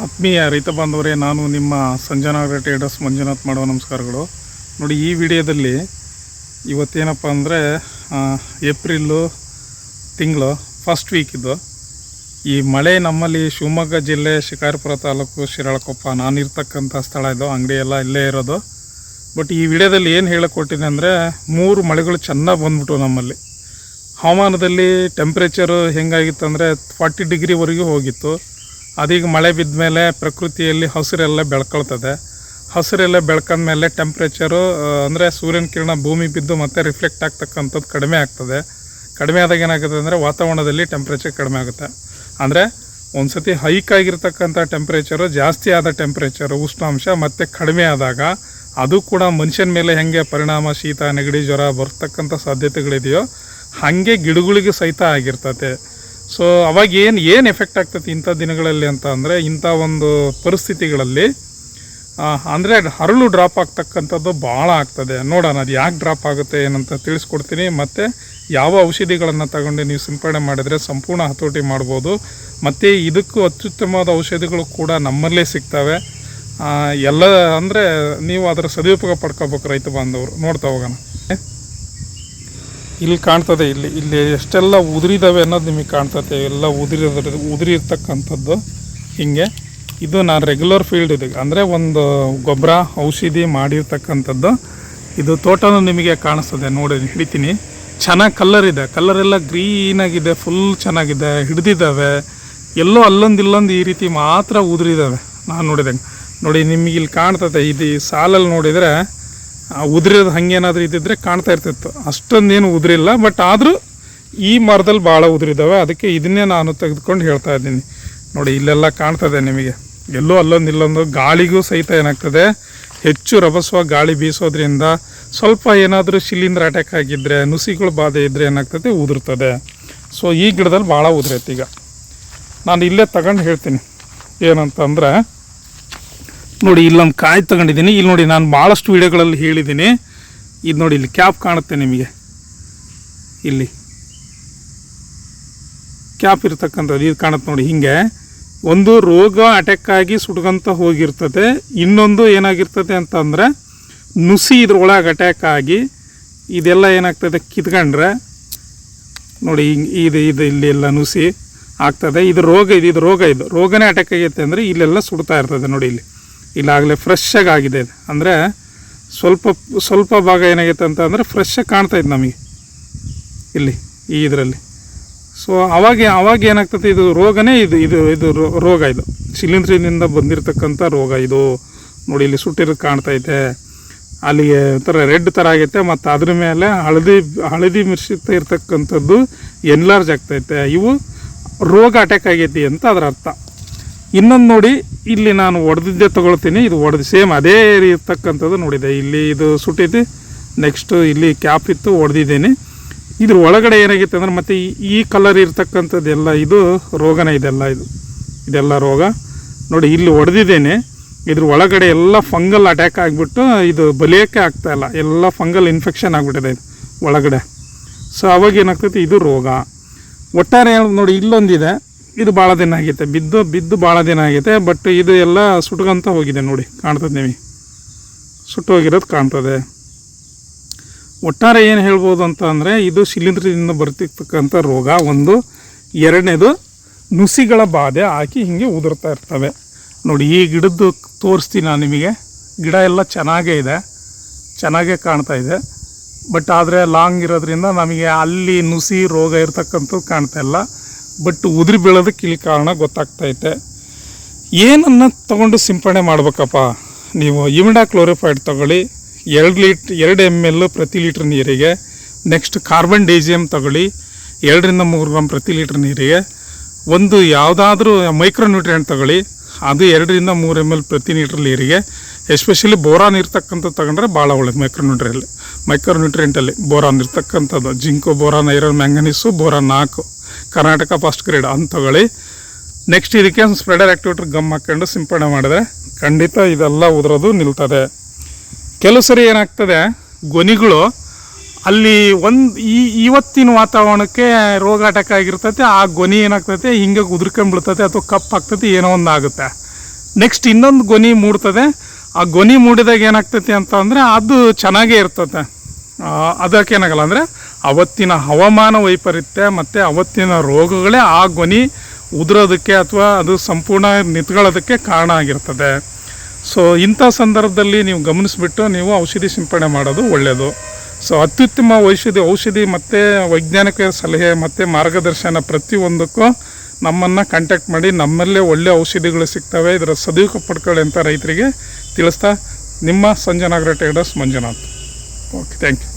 ಆತ್ಮೀಯ ರೈತ ಬಾಂಧವರೇ, ನಾನು ನಿಮ್ಮ ಸಂಜನಾಗರ ಟ್ರೇಡರ್ಸ್ ಮಂಜುನಾಥ್ ಮಾಡುವ ನಮಸ್ಕಾರಗಳು. ನೋಡಿ, ಈ ವಿಡಿಯೋದಲ್ಲಿ ಇವತ್ತೇನಪ್ಪ ಅಂದರೆ ಏಪ್ರಿಲ್ಲು ತಿಂಗಳು ಫಸ್ಟ್ ವೀಕ್ ಇದು. ಈ ಮಳೆ ನಮ್ಮಲ್ಲಿ ಶಿವಮೊಗ್ಗ ಜಿಲ್ಲೆ ಶಿಕಾರಿಪುರ ತಾಲೂಕು ಶಿರಾಳಕೊಪ್ಪ ನಾನಿರ್ತಕ್ಕಂಥ ಸ್ಥಳ ಇದು, ಅಂಗಡಿ ಎಲ್ಲ ಇಲ್ಲೇ ಇರೋದು. ಬಟ್ ಈ ವಿಡಿಯೋದಲ್ಲಿ ಏನು ಹೇಳಕ್ಕೆ ಕೊಟ್ಟಿದೆ ಅಂದರೆ, ಮೂರು ಮಳೆಗಳು ಚೆನ್ನಾಗಿ ಬಂದ್ಬಿಟ್ಟು ನಮ್ಮಲ್ಲಿ. ಹವಾಮಾನದಲ್ಲಿ ಟೆಂಪ್ರೇಚರು ಹೆಂಗಾಗಿತ್ತು ಅಂದರೆ ಫಾರ್ಟಿ ಡಿಗ್ರಿವರೆಗೂ ಹೋಗಿತ್ತು. ಅದೀಗ ಮಳೆ ಬಿದ್ದ ಮೇಲೆ ಪ್ರಕೃತಿಯಲ್ಲಿ ಹಸಿರೆಲ್ಲ ಬೆಳ್ಕೊಳ್ತದೆ. ಹಸಿರೆಲ್ಲ ಬೆಳ್ಕೊಂಡ ಮೇಲೆ ಟೆಂಪ್ರೇಚರು ಅಂದರೆ ಸೂರ್ಯನ ಕಿರಣ ಭೂಮಿ ಬಿದ್ದು ಮತ್ತೆ ರಿಫ್ಲೆಕ್ಟ್ ಆಗ್ತಕ್ಕಂಥದ್ದು ಕಡಿಮೆ ಆಗ್ತದೆ. ಕಡಿಮೆ ಆದಾಗ ಏನಾಗುತ್ತೆ ಅಂದರೆ ವಾತಾವರಣದಲ್ಲಿ ಟೆಂಪ್ರೇಚರ್ ಕಡಿಮೆ ಆಗುತ್ತೆ. ಅಂದರೆ ಒಂದು ಸತಿ ಹೈಕ್ ಆಗಿರ್ತಕ್ಕಂಥ ಟೆಂಪ್ರೇಚರು ಜಾಸ್ತಿ ಆದ ಟೆಂಪ್ರೇಚರು ಉಷ್ಣಾಂಶ ಮತ್ತು ಕಡಿಮೆ ಆದಾಗ ಅದು ಕೂಡ ಮನುಷ್ಯನ ಮೇಲೆ ಹೆಂಗೆ ಪರಿಣಾಮ, ಶೀತ, ನೆಗಡಿ, ಜ್ವರ ಬರ್ತಕ್ಕಂಥ ಸಾಧ್ಯತೆಗಳಿದೆಯೋ ಹಾಗೆ ಗಿಡಗಳಿಗೆ ಸಹಿತ ಆಗಿರ್ತತೆ ಸೊ ಅವಾಗ ಏನು ಏನು ಎಫೆಕ್ಟ್ ಆಗ್ತೈತಿ ಇಂಥ ದಿನಗಳಲ್ಲಿ ಅಂತ ಅಂದರೆ ಇಂಥ ಒಂದು ಪರಿಸ್ಥಿತಿಗಳಲ್ಲಿ ಅಂದರೆ ಹರಳು ಡ್ರಾಪ್ ಆಗ್ತಕ್ಕಂಥದ್ದು ಭಾಳ ಆಗ್ತದೆ. ನೋಡೋಣ, ಅದು ಯಾಕೆ ಡ್ರಾಪ್ ಆಗುತ್ತೆ ಏನಂತ ತಿಳಿಸ್ಕೊಡ್ತೀನಿ. ಮತ್ತು ಯಾವ ಔಷಧಿಗಳನ್ನು ತಗೊಂಡು ನೀವು ಸಿಂಪಡಣೆ ಮಾಡಿದರೆ ಸಂಪೂರ್ಣ ಹತೋಟಿ ಮಾಡ್ಬೋದು. ಮತ್ತು ಇದಕ್ಕೂ ಅತ್ಯುತ್ತಮವಾದ ಔಷಧಿಗಳು ಕೂಡ ನಮ್ಮಲ್ಲೇ ಸಿಗ್ತವೆ. ಎಲ್ಲ ಅಂದರೆ ನೀವು ಅದರ ಸದುಪಯೋಗ ಪಡ್ಕೋಬೇಕು ರೈತ ಬಾಂಧವರು. ನೋಡ್ತಾ ಹೋಗೋಣ. ಇಲ್ಲಿ ಕಾಣ್ತದೆ, ಇಲ್ಲಿ ಇಲ್ಲಿ ಎಷ್ಟೆಲ್ಲ ಉದುರಿದಾವೆ ಅನ್ನೋದು ನಿಮಗೆ ಕಾಣ್ತದೆ. ಎಲ್ಲ ಉದುರಿ ಉದುರಿರ್ತಕ್ಕಂಥದ್ದು ಹಿಂಗೆ. ಇದು ನಾನು ರೆಗ್ಯುಲರ್ ಫೀಲ್ಡ್ ಇದೆ. ಅಂದರೆ ಒಂದು ಗೊಬ್ಬರ, ಔಷಧಿ ಮಾಡಿರ್ತಕ್ಕಂಥದ್ದು. ಇದು ತೋಟನೂ ನಿಮಗೆ ಕಾಣಿಸ್ತದೆ, ನೋಡಿ, ಹಿಡಿತೀನಿ. ಚೆನ್ನಾಗಿ ಕಲ್ಲರ್ ಇದೆ. ಕಲರ್ ಎಲ್ಲ ಗ್ರೀನಾಗಿದೆ ಫುಲ್ ಚೆನ್ನಾಗಿದೆ, ಹಿಡ್ದಿದ್ದಾವೆ. ಎಲ್ಲೋ ಅಲ್ಲೊಂದು, ಇಲ್ಲೊಂದು ಈ ರೀತಿ ಮಾತ್ರ ಉದುರಿದ್ದಾವೆ ನಾನು ನೋಡಿದಂಗೆ. ನೋಡಿ, ನಿಮಗೆ ಇಲ್ಲಿ ಕಾಣ್ತದೆ, ಇದು ಸಾಲಲ್ಲಿ ನೋಡಿದರೆ ಉದುರಿರೋದು ಹಂಗೇನಾದರೂ ಇದ್ದಿದ್ರೆ ಕಾಣ್ತಾ ಇರ್ತಿತ್ತು. ಅಷ್ಟೊಂದೇನು ಉದುರಿಲ್ಲ ಬಟ್ ಆದರೂ ಈ ಮರದಲ್ಲಿ ಭಾಳ ಉದುರಿದ್ದಾವೆ ಅದಕ್ಕೆ ಇದನ್ನೇ ನಾನು ತೆಗೆದುಕೊಂಡು ಹೇಳ್ತಾ ಇದ್ದೀನಿ. ನೋಡಿ, ಇಲ್ಲೆಲ್ಲ ಕಾಣ್ತದೆ ನಿಮಗೆ. ಎಲ್ಲೋ ಅಲ್ಲೊಂದು ಇಲ್ಲೊಂದು ಗಾಳಿಗೂ ಸಹಿತ ಏನಾಗ್ತದೆ. ಹೆಚ್ಚು ರಭಸುವ ಗಾಳಿ ಬೀಸೋದ್ರಿಂದ ಸ್ವಲ್ಪ ಏನಾದರೂ ಶಿಲೀಂಧ್ರ ಅಟ್ಯಾಕ್ ಆಗಿದ್ದರೆ ನುಸಿಗಳು ಬಾಧೆ ಇದ್ದರೆ ಏನಾಗ್ತದೆ? ಉದುರ್ತದೆ. ಸೊ ಈ ಗಿಡದಲ್ಲಿ ಭಾಳ ಉದುರೈತೆ ಈಗ. ನಾನು ಇಲ್ಲೇ ತಗೊಂಡು ಹೇಳ್ತೀನಿ. ಏನಂತಂದ್ರೆ ನೋಡಿ, ಇಲ್ಲೊಂದು ಕಾಯಿ ತಗೊಂಡಿದ್ದೀನಿ. ಇಲ್ಲಿ ನೋಡಿ, ನಾನು ಭಾಳಷ್ಟು ವಿಡಿಯೋಗಳಲ್ಲಿ ಹೇಳಿದ್ದೀನಿ. ಇದು ನೋಡಿ, ಇಲ್ಲಿ ಕ್ಯಾಪ್ ಕಾಣುತ್ತೆ ನಿಮಗೆ. ಇಲ್ಲಿ. ಕ್ಯಾಪ್ ಇರ್ತಕ್ಕಂಥದ್ದು, ಇದು ಕಾಣುತ್ತೆ ನೋಡಿ, ಹಿಂಗೆ. ಒಂದು ರೋಗ ಅಟ್ಯಾಕ್ ಆಗಿ ಸುಟ್ಕೊಂತ ಹೋಗಿರ್ತದೆ. ಇನ್ನೊಂದು ಏನಾಗಿರ್ತದೆ ಅಂತಂದರೆ, ನುಸಿ ಇದ್ರೊಳಗೆ ಅಟ್ಯಾಕ್ ಆಗಿ ಇದೆಲ್ಲ ಏನಾಗ್ತದೆ, ಕಿತ್ಕೊಂಡ್ರೆ. ನೋಡಿ, ಹಿಂಗೆ, ಇದು ಇದು, ಇಲ್ಲಿ ಎಲ್ಲ ನುಸಿ ಆಗ್ತದೆ. ಇದು ರೋಗ, ಇದು ಇದು ರೋಗ ಇದು. ರೋಗನೇ ಅಟ್ಯಾಕ್ ಆಗೈತೆ ಅಂದರೆ ಇಲ್ಲೆಲ್ಲ ಸುಡ್ತಾ ಇರ್ತದೆ ನೋಡಿ ಇಲ್ಲಿ. ಇಲ್ಲಾಗಲೇ ಫ್ರೆಶ್ ಆಗಿ ಆಗಿದೆ. ಅಂದರೆ ಸ್ವಲ್ಪ ಸ್ವಲ್ಪ ಭಾಗ ಏನಾಗೈತೆ ಅಂತ ಅಂದರೆ ಫ್ರೆಶ್ ಆಗಿ ಕಾಣ್ತಾ ಇದೆ ನಮಗೆ ಇಲ್ಲಿ, ಈ ಇದರಲ್ಲಿ. ಸೊ ಅವಾಗ ಅವಾಗ ಏನಾಗ್ತದೆ ಇದು ರೋಗನೇ ಇದು ಇದು ಇದು ರೋಗ ಇದು. ಶಿಲೀಂಧ್ರದಿಂದ ಬಂದಿರತಕ್ಕಂಥ ರೋಗ ಇದು. ನೋಡಿ, ಇಲ್ಲಿ ಸುಟ್ಟಿರೋದು ಕಾಣ್ತೈತೆ. ಅಲ್ಲಿಗೆ ಒಂಥರ ರೆಡ್ ಥರ ಆಗೈತೆ, ಮತ್ತು ಅದ್ರ ಮೇಲೆ ಹಳದಿ ಹಳದಿ ಮಿಶ್ರಿತ ಇರ್ತಕ್ಕಂಥದ್ದು ಎನ್ಲಾರ್ಜ್ ಆಗ್ತೈತೆ. ಇವು ರೋಗ ಅಟ್ಯಾಕ್ ಆಗೈತಿ ಅಂತ ಅದರ ಅರ್ಥ. ಇನ್ನೊಂದು ನೋಡಿ, ಇಲ್ಲಿ ನಾನು ಒಡೆದಿದ್ದೆ ತಗೊಳ್ತೀನಿ, ಇದು ಒಡೆದು ಸೇಮ್ ಅದೇ ಇರ್ತಕ್ಕಂಥದ್ದು ನೋಡಿದೆ. ಇಲ್ಲಿ ಇದು ಸುಟ್ಟಿದ್ದು ನೆಕ್ಸ್ಟು ಇಲ್ಲಿ ಕ್ಯಾಪ್ ಇತ್ತು, ಒಡೆದಿದ್ದೇನೆ. ಇದ್ರ ಒಳಗಡೆ ಏನಾಗಿತ್ತು ಅಂದರೆ, ಮತ್ತೆ ಈ- ಕಲರ್ ಇರ್ತಕ್ಕಂಥದ್ದೆಲ್ಲ ಇದು ರೋಗನೇ ಇದೆಲ್ಲ ಇದು. ಇದೆಲ್ಲ ರೋಗ. ನೋಡಿ, ಇಲ್ಲಿ ಒಡೆದಿದ್ದೇನೆ. ಇದ್ರ ಒಳಗಡೆ ಎಲ್ಲ ಫಂಗಲ್ ಅಟ್ಯಾಕ್ ಆಗಿಬಿಟ್ಟು, ಇದು ಬಲಿಯೋಕ್ಕೆ ಆಗ್ತಾಯಿಲ್ಲ ಎಲ್ಲ ಫಂಗಲ್ ಇನ್ಫೆಕ್ಷನ್ ಆಗಿಬಿಟ್ಟಿದೆ ಇದು ಒಳಗಡೆ. ಸೊ ಅವಾಗ ಏನಾಗ್ತೈತಿ, ಇದು ರೋಗ. ಒಟ್ಟಾರೆ ನೋಡಿ, ಇಲ್ಲೊಂದಿದೆ. ಇದು ಭಾಳ ದಿನ ಆಗೈತೆ. ಬಿದ್ದು ಬಿದ್ದು ಭಾಳ ದಿನ ಆಗೈತೆ ಬಟ್ ಇದು ಎಲ್ಲ ಸುಟ್ಕೊಂತ ಹೋಗಿದೆ ನೋಡಿ, ಕಾಣ್ತದೆ ನಿಮಗೆ. ಸುಟ್ಟು ಹೋಗಿರೋದು ಕಾಣ್ತದೆ. ಒಟ್ಟಾರೆ ಏನು ಹೇಳ್ಬೋದು ಅಂತ ಅಂದರೆ, ಇದು ಶಿಲೀಂಧ್ರದಿಂದ ಬರ್ತಿರ್ತಕ್ಕಂಥ ರೋಗ. ಒಂದು, ಎರಡನೇದು, ನುಸಿಗಳ ಬಾಧೆ ಹಾಕಿ ಹೀಗೆ ಉದುರ್ತಾ ಇರ್ತವೆ. ನೋಡಿ, ಈ ಗಿಡದ್ದು ತೋರಿಸ್ತೀನಿ ನಾನು ನಿಮಗೆ. ಗಿಡ ಎಲ್ಲ ಚೆನ್ನಾಗೇ ಇದೆ, ಚೆನ್ನಾಗೇ ಕಾಣ್ತಾ ಇದೆ. ಬಟ್ ಆದರೆ ಲಾಂಗ್ ಇರೋದ್ರಿಂದ ನಮಗೆ ಅಲ್ಲಿ ನುಸಿ ರೋಗ ಇರ್ತಕ್ಕಂಥದ್ದು ಕಾಣ್ತಾ ಇಲ್ಲ. ಬಟ್ ಉದುರಿ ಬೀಳೋದಕ್ಕೆ ಇಲ್ಲಿ ಕಾರಣ ಗೊತ್ತಾಗ್ತೈತೆ ಏನನ್ನು ತಗೊಂಡು ಸಿಂಪಡಣೆ ಮಾಡ್ಬೇಕಪ್ಪ? ನೀವು ಇಮಿಡಾ ಕ್ಲೋರಿಫೈಡ್ ತಗೊಳ್ಳಿ, ಎರಡು ಲೀಟ್, ಎರಡು ಎಂ ಎಲ್ ಪ್ರತಿ ಲೀಟ್ರ್ ನೀರಿಗೆ ನೆಕ್ಸ್ಟ್ ಕಾರ್ಬನ್ ಡೈಸಿಯಮ್ ತಗೊಳ್ಳಿ, ಎರಡರಿಂದ ಮೂರು ಗ್ರಾಮ್ ಪ್ರತಿ ಲೀಟ್ರ್ ನೀರಿಗೆ, ಒಂದು ಯಾವುದಾದ್ರೂ ಮೈಕ್ರೋನ್ಯೂಟ್ರಿಯೆಂಟ್ ತಗೊಳ್ಳಿ, ಅದು ಎರಡರಿಂದ ಮೂರು ಎಂ ಎಲ್ ಪ್ರತಿ ಲೀಟ್ರ್ ನೀರಿಗೆ ಎಸ್ಪೆಷಲಿ ಬೋರಾನ್ ಇರ್ತಕ್ಕಂಥ ತಗೊಂಡ್ರೆ ಭಾಳ ಒಳ್ಳೇದು ಮೈಕ್ರೋನ್ಯೂಟ್ರಿಯಲ್ಲಿ ಮೈಕ್ರೋನ್ಯೂಟ್ರಿಯೆಂಟಲ್ಲಿ ಬೋರಾನ್ ಇರ್ತಕ್ಕಂಥದ್ದು, zinc boron, iron, manganese, boron ನಾಲ್ಕು. ಕರ್ನಾಟಕ ಫಸ್ಟ್ ಗ್ರೇಡ್ ಅಂತ ತಗೊಳ್ಳಿ. ನೆಕ್ಸ್ಟ್ ಇದಕ್ಕೆ ಸ್ಪ್ರೆಡರ್ ಆ್ಯಕ್ಟಿವೇಟರ್ ಗಮ್ ಹಾಕ್ಕೊಂಡು ಸಿಂಪಡಣೆ ಮಾಡಿದ್ರೆ ಖಂಡಿತ ಇದೆಲ್ಲ ಉದುರೋದು ನಿಲ್ತದೆ. ಕೆಲವು ಸರಿ ಏನಾಗ್ತದೆ ಗೊನಿಗಳು ಅಲ್ಲಿ ಒಂದು ಈ ಇವತ್ತಿನ ವಾತಾವರಣಕ್ಕೆ ರೋಗ ಅಟ್ಯಾಕ್ ಆಗಿರ್ತೈತೆ ಆ ಗೊನಿ ಏನಾಗ್ತೈತೆ, ಹಿಂಗೆ ಉದುರ್ಕೊಂಡ್ಬಿಡ್ತೈತೆ ಅಥವಾ ಕಪ್ ಏನೋ ಒಂದು ಆಗುತ್ತೆ. ನೆಕ್ಸ್ಟ್ ಇನ್ನೊಂದು ಗೊನಿ ಮೂಡ್ತದೆ, ಆ ಗೊನಿ ಮೂಡಿದಾಗ ಏನಾಗ್ತೈತಿ ಅಂತ ಅಂದರೆ ಅದು ಚೆನ್ನಾಗೇ ಇರ್ತದೆ ಅದಕ್ಕೆ ಅದಕ್ಕೇನಾಗಲ್ಲ ಅಂದರೆ ಅವತ್ತಿನ ಹವಾಮಾನ ವೈಪರೀತ್ಯ ಮತ್ತು ಅವತ್ತಿನ ರೋಗಗಳೇ ಆ ಗೊನಿ ಉದುರೋದಕ್ಕೆ ಅಥವಾ ಅದು ಸಂಪೂರ್ಣ ನಿಂತ್ಕೊಳ್ಳೋದಕ್ಕೆ ಕಾರಣ ಆಗಿರ್ತದೆ. ಸೊ ಇಂಥ ಸಂದರ್ಭದಲ್ಲಿ ನೀವು ಗಮನಿಸ್ಬಿಟ್ಟು ನೀವು ಔಷಧಿ ಸಿಂಪಡಣೆ ಮಾಡೋದು ಒಳ್ಳೆಯದು ಸೊ ಅತ್ಯುತ್ತಮ ಔಷಧಿ ಔಷಧಿ ಮತ್ತು ವೈಜ್ಞಾನಿಕ ಸಲಹೆ ಮತ್ತು ಮಾರ್ಗದರ್ಶನ ಪ್ರತಿಯೊಂದಕ್ಕೂ ನಮ್ಮನ್ನು ಕಾಂಟ್ಯಾಕ್ಟ್ ಮಾಡಿ ನಮ್ಮಲ್ಲೇ ಒಳ್ಳೆ ಔಷಧಿಗಳು ಸಿಗ್ತವೆ. ಇದರ ಸದುಪಯೋಗ ಪಡ್ಕೊಳ್ಳಿ ಅಂತ ರೈತರಿಗೆ ತಿಳಿಸ್ತಾ ನಿಮ್ಮ Sanjana Agro traders Manjunath. Okay thank you